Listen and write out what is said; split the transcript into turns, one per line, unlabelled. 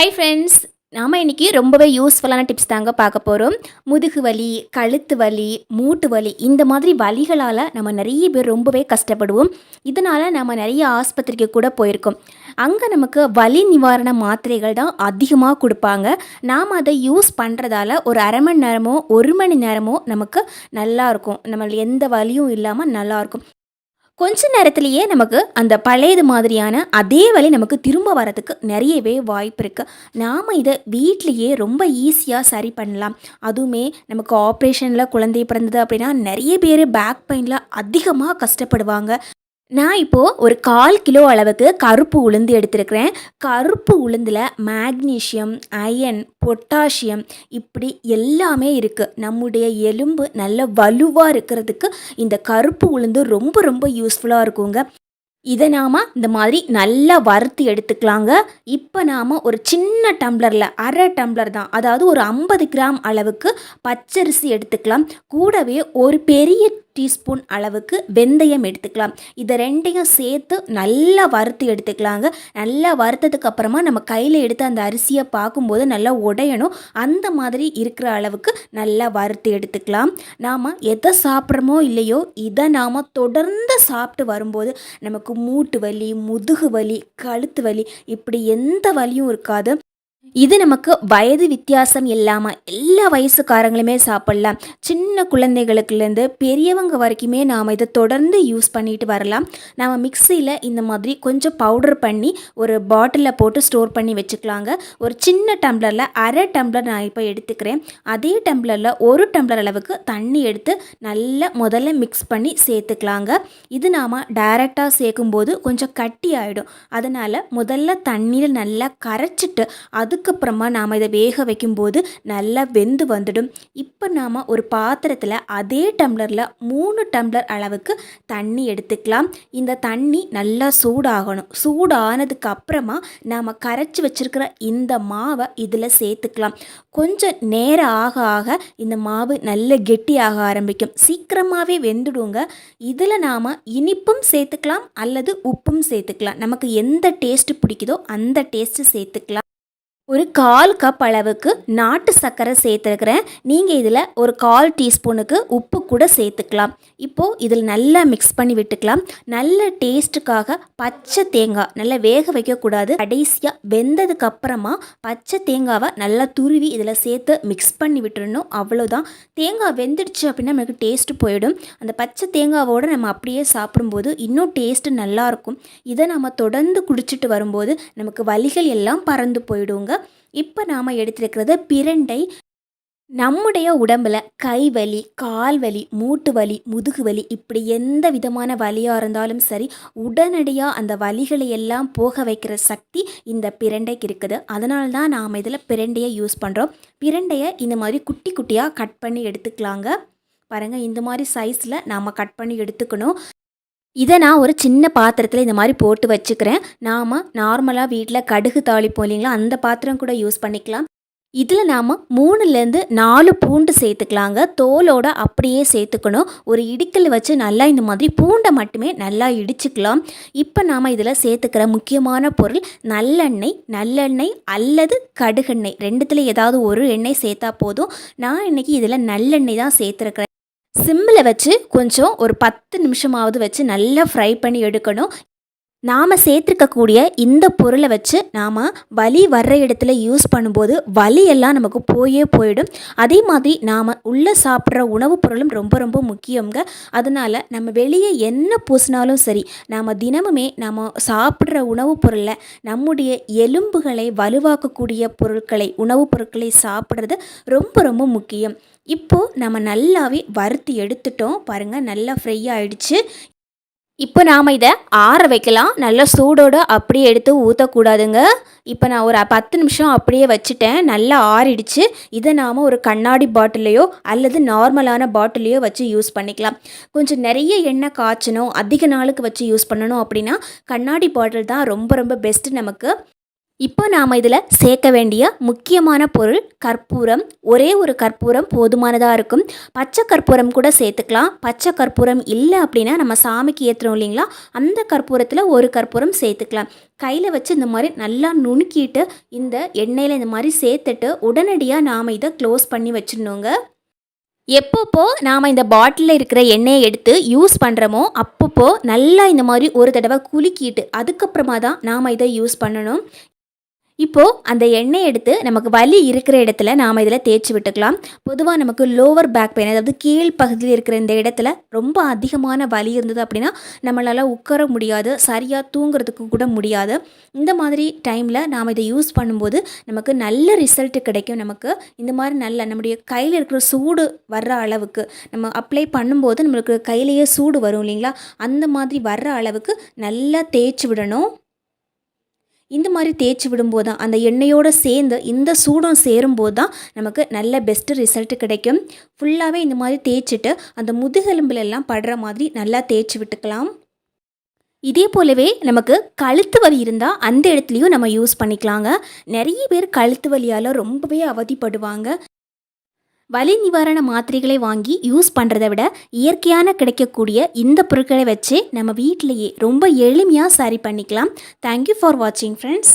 Hi friends நாம் இன்றைக்கி ரொம்பவே யூஸ்ஃபுல்லான டிப்ஸ் தாங்க பார்க்க போகிறோம் முதுகு வலி கழுத்து வலி மூட்டு வலி இந்த மாதிரி வலிகளால் நம்ம நிறைய பேர் ரொம்பவே கஷ்டப்படுவோம். இதனால் நம்ம நிறைய ஆஸ்பத்திரிக்கு கூட போயிருக்கோம். அங்கே நமக்கு வலி நிவாரண மாத்திரைகள் தான் அதிகமாக கொடுப்பாங்க. நாம் அதை யூஸ் பண்ணுறதால ஒரு அரை மணி நேரமோ ஒரு மணி நேரமோ நமக்கு நல்லா இருக்கும். நம்ம எந்த வலியும் இல்லாமல் நல்லாயிருக்கும் கொஞ்ச நேரத்திலேயே நமக்கு அந்த பழையது மாதிரியான அதே வழி நமக்கு திரும்ப வரதுக்கு நிறையவே வாய்ப்பு இருக்குது நாம் இதை வீட்லேயே ரொம்ப ஈஸியாக சரி பண்ணலாம். அதுவுமே நமக்கு ஆப்ரேஷனில் குழந்தை பிறந்தது அப்படின்னா நிறைய பேர் பேக் பெயினில் அதிகமாக கஷ்டப்படுவாங்க. நான் இப்போது ஒரு கால் கிலோ அளவுக்கு கருப்பு உளுந்து எடுத்திருக்கிறேன். கருப்பு உளுந்தில் மேக்னீஷியம் அயன் பொட்டாசியம் இப்படி எல்லாமே இருக்குது நம்முடைய எலும்பு நல்ல வலுவாக இருக்கிறதுக்கு இந்த கருப்பு உளுந்து ரொம்ப ரொம்ப யூஸ்ஃபுல்லாக இருக்குங்க. இதை நாம் இந்த மாதிரி நல்லா வறுத்து எடுத்துக்கலாங்க. இப்போ நாம் ஒரு சின்ன டம்ளரில் அரை டம்ளர் தான் அதாவது ஒரு ஐம்பது கிராம் அளவுக்கு பச்சரிசி எடுத்துக்கலாம். கூடவே ஒரு பெரிய டீஸ்பூன் அளவுக்கு வெந்தயம் எடுத்துக்கலாம். இதை ரெண்டையும் சேர்த்து நல்லா வறுத்து எடுத்துக்கலாங்க. நல்லா வறுத்ததுக்கு அப்புறமா நம்ம கையில் எடுத்து அந்த அரிசியை பார்க்கும்போது நல்லா உடையணும். அந்த மாதிரி இருக்கிற அளவுக்கு நல்லா வறுத்து எடுத்துக்கலாம். நாம் எதை சாப்பிட்றோமோ இல்லையோ இதை நாம் தொடர்ந்து சாப்பிட்டு வரும்போது நமக்கு மூட்டு வலி முதுகு வலி கழுத்து வலி இப்படி எந்த வலியும் இருக்காது. இது நமக்கு வயது வித்தியாசம் இல்லாமல் எல்லா வயசுக்காரங்களுமே சாப்பிட்லாம். சின்ன குழந்தைகளுக்குலேருந்து பெரியவங்க வரைக்குமே நாம் இதை தொடர்ந்து யூஸ் பண்ணிட்டு வரலாம். நாம் மிக்சியில் இந்த மாதிரி கொஞ்சம் பவுடர் பண்ணி ஒரு பாட்டிலில் போட்டு ஸ்டோர் பண்ணி வச்சுக்கலாங்க. ஒரு சின்ன டம்ளரில் அரை டம்ளர் நான் இப்போ எடுத்துக்கிறேன். அதே டம்ளரில் ஒரு டம்ளர் அளவுக்கு தண்ணி எடுத்து நல்லா முதல்ல மிக்ஸ் பண்ணி சேர்த்துக்கலாங்க. இது நாம் டைரெக்டாக சேர்க்கும்போது கொஞ்சம் கட்டி ஆகிடும் அதனால் முதல்ல தண்ணீரை நல்லா கரைச்சிட்டு அது அதுக்கப்புறமா நாம் இதை வேக வைக்கும்போது நல்லா வெந்து வந்துடும். இப்போ நாம் ஒரு பாத்திரத்தில் அதே டம்ளரில் மூணு டம்ளர் அளவுக்கு தண்ணி எடுத்துக்கலாம். இந்த தண்ணி நல்லா சூடாகணும். சூடானதுக்கு அப்புறமா நாம் கரைச்சி வச்சுருக்கிற இந்த மாவை இதில் சேர்த்துக்கலாம். கொஞ்சம் நேரம் ஆக ஆக இந்த மாவு நல்ல கெட்டியாக ஆரம்பிக்கும். சீக்கிரமாகவே வெந்துடுங்க. இதில் நாம் இனிப்பும் சேர்த்துக்கலாம் அல்லது உப்பும் சேர்த்துக்கலாம். நமக்கு எந்த டேஸ்ட்டு பிடிக்குதோ அந்த டேஸ்ட்டு சேர்த்துக்கலாம். ஒரு கால் கப் அளவுக்கு நாட்டு சர்க்கரை சேர்த்துருக்குறேன். நீங்கள் இதில் ஒரு கால் டீஸ்பூனுக்கு உப்பு கூட சேர்த்துக்கலாம். இப்போது இதில் நல்லா மிக்ஸ் பண்ணி விட்டுக்கலாம். நல்ல டேஸ்ட்டுக்காக பச்சை தேங்காய் நல்லா வேக வைக்கக்கூடாது கடைசியாக வெந்ததுக்கு அப்புறமா பச்சை தேங்காவை நல்லா துருவி இதில் சேர்த்து மிக்ஸ் பண்ணி விட்டுடணும் அவ்வளோதான் தேங்காய் வெந்துடுச்சு அப்படின்னா நமக்கு டேஸ்ட்டு போயிடும். அந்த பச்சை தேங்காவோடு நம்ம அப்படியே சாப்பிடும்போது இன்னும் டேஸ்ட்டு நல்லாயிருக்கும் இதை நம்ம தொடர்ந்து குடிச்சிட்டு வரும்போது நமக்கு வலிகள் எல்லாம் பறந்து போயிடுங்க. இப்போ நாம் எடுத்திருக்கிறது பிரண்டை நம்முடைய உடம்பில் கை வலி கால் வலி மூட்டு வலி முதுகு வலி இப்படி எந்த விதமான வலியாக இருந்தாலும் சரி உடனடியாக அந்த வலிகளை எல்லாம் போக வைக்கிற சக்தி இந்த பிரண்டைக்கு இருக்குது. அதனால தான் நாம் இதில் பிரண்டையை யூஸ் பண்ணுறோம் பிரண்டையை இந்த மாதிரி குட்டி குட்டியாக கட் பண்ணி எடுத்துக்கலாங்க. பாருங்கள் இந்த மாதிரி சைஸில் நாம் கட் பண்ணி எடுத்துக்கணும். இதை நான் ஒரு சின்ன பாத்திரத்தில் இந்த மாதிரி போட்டு வச்சுக்கிறேன். நாம் நார்மலாக வீட்டில் கடுகு தாளிப்போம் இல்லைங்களா? அந்த பாத்திரம் கூட யூஸ் பண்ணிக்கலாம். இதில் நாம் மூணுலேருந்து நாலு பூண்டு சேர்த்துக்கலாங்க. தோலோட அப்படியே சேர்த்துக்கணும். ஒரு இடிக்கல் வச்சு நல்லா இந்த மாதிரி பூண்டை மட்டுமே நல்லா இடிச்சுக்கலாம். இப்போ நாம் இதில் சேர்த்துக்கிற முக்கியமான பொருள் நல்லெண்ணெய் நல்லெண்ணெய் அல்லது கடுகெண்ணெய். ரெண்டுத்தில் ஏதாவது ஒரு எண்ணெய் சேர்த்தா போதும். நான் இன்றைக்கி இதில் நல்லெண்ணெய் தான் சேர்த்துருக்கிறேன். சிம்மில் வச்சு கொஞ்சம் ஒரு பத்து நிமிஷமாவது வச்சு நல்லா ஃப்ரை பண்ணி எடுக்கணும். நாம் சேர்த்துருக்கக்கூடிய இந்த பொருளை வச்சு நாம் வலி வர்ற இடத்துல யூஸ் பண்ணும்போது வலி எல்லாம் நமக்கு போயே போயிடும். அதே மாதிரி நாம் உள்ளே சாப்பிட்ற உணவுப் பொருளும் ரொம்ப ரொம்ப முக்கியங்க அதனால் நம்ம வெளியே என்ன பூசினாலும் சரி நாம் தினமுமே நாம் சாப்பிட்ற உணவுப் பொருளை நம்முடைய எலும்புகளை வலுவாக்கக்கூடிய பொருட்களை உணவுப் பொருட்களை சாப்பிட்றது ரொம்ப ரொம்ப முக்கியம். இப்போது நம்ம நல்லாவே வறுத்து எடுத்துட்டோம். பாருங்கள் நல்லா ஃப்ரை ஆகிடுச்சு இப்போ நாம் இதை ஆற வைக்கலாம். நல்லா சூடோடு அப்படியே எடுத்து ஊற்றக்கூடாதுங்க இப்போ நான் ஒரு பத்து நிமிஷம் அப்படியே வச்சுட்டேன். நல்லா ஆறிடுச்சு. இதை நாம் ஒரு கண்ணாடி பாட்டிலையோ அல்லது நார்மலான பாட்டிலையோ வச்சு யூஸ் பண்ணிக்கலாம். கொஞ்சம் நிறைய எண்ணெய் காய்ச்சணும். அதிக நாளுக்கு வச்சு யூஸ் பண்ணணும் அப்படின்னா கண்ணாடி பாட்டில் தான் ரொம்ப ரொம்ப பெஸ்ட்டு நமக்கு. இப்போ நாம் இதில் சேர்க்க வேண்டிய முக்கியமான பொருள் கற்பூரம். ஒரே ஒரு கற்பூரம் போதுமானதாக இருக்கும். பச்சை கற்பூரம் கூட சேர்த்துக்கலாம். பச்சை கற்பூரம் இல்லை அப்படின்னா நம்ம சாமிக்கு ஏற்றுறோம் இல்லைங்களா? அந்த கற்பூரத்தில் ஒரு கற்பூரம் சேர்த்துக்கலாம். கையில் வச்சு இந்த மாதிரி நல்லா நுணுக்கிட்டு இந்த எண்ணெயில் இந்த மாதிரி சேர்த்துட்டு உடனடியாக நாம் இதை க்ளோஸ் பண்ணி வச்சிடணுங்க. எப்பப்போ நாம் இந்த பாட்டிலில் இருக்கிற எண்ணெயை எடுத்து யூஸ் பண்ணுறோமோ அப்பப்போ நல்லா இந்த மாதிரி ஒரு தடவை குலுக்கிட்டு அதுக்கப்புறமா தான் நாம் இதை யூஸ் பண்ணணும். இப்போது அந்த எண்ணெய் எடுத்து நமக்கு வலி இருக்கிற இடத்துல நாம் இதில் தேய்ச்சி விட்டுக்கலாம். பொதுவாக நமக்கு லோவர் பேக் பெயின் அதாவது கீழ் பகுதியில் இருக்கிற இந்த இடத்துல ரொம்ப அதிகமான வலி இருந்தது அப்படின்னா நம்மளால் உட்கார முடியாது சரியாக தூங்குறதுக்கு கூட முடியாது. இந்த மாதிரி டைமில் நாம் இதை யூஸ் பண்ணும்போது நமக்கு நல்ல ரிசல்ட் கிடைக்கும் நமக்கு. இந்த மாதிரி நல்ல நம்முடைய கையில் இருக்கிற சூடு வர்ற அளவுக்கு நம்ம அப்ளை பண்ணும்போது நம்மளுக்கு கையிலேயே சூடு வரும் இல்லைங்களா? அந்த மாதிரி வர்ற அளவுக்கு நல்லா தேய்ச்சி விடணும். இந்த மாதிரி தேய்ச்சி விடும்போது தான் அந்த எண்ணெயோடு சேர்ந்து இந்த சூடும் சேரும்போது தான் நமக்கு நல்ல பெஸ்ட்டு ரிசல்ட் கிடைக்கும். ஃபுல்லாகவே இந்த மாதிரி தேய்ச்சிட்டு அந்த முதுகெலும்புலெல்லாம் படுற மாதிரி நல்லா தேய்ச்சி விட்டுக்கலாம். இதே போலவே நமக்கு கழுத்து வலி இருந்தால் அந்த இடத்துலையும் நம்ம யூஸ் பண்ணிக்கலாங்க. நிறைய பேர் கழுத்து வலியால் ரொம்பவே அவதிப்படுவாங்க. வலி நிவாரண மாத்திரைகளை வாங்கி யூஸ் பண்ணுறதை விட இயற்கையான கிடைக்கக்கூடிய இந்த பொருட்களை வச்சு நம்ம வீட்டிலையே ரொம்ப எளிமையாக சரி பண்ணிக்கலாம். தேங்க்யூ ஃபார் வாட்சிங் ஃப்ரெண்ட்ஸ்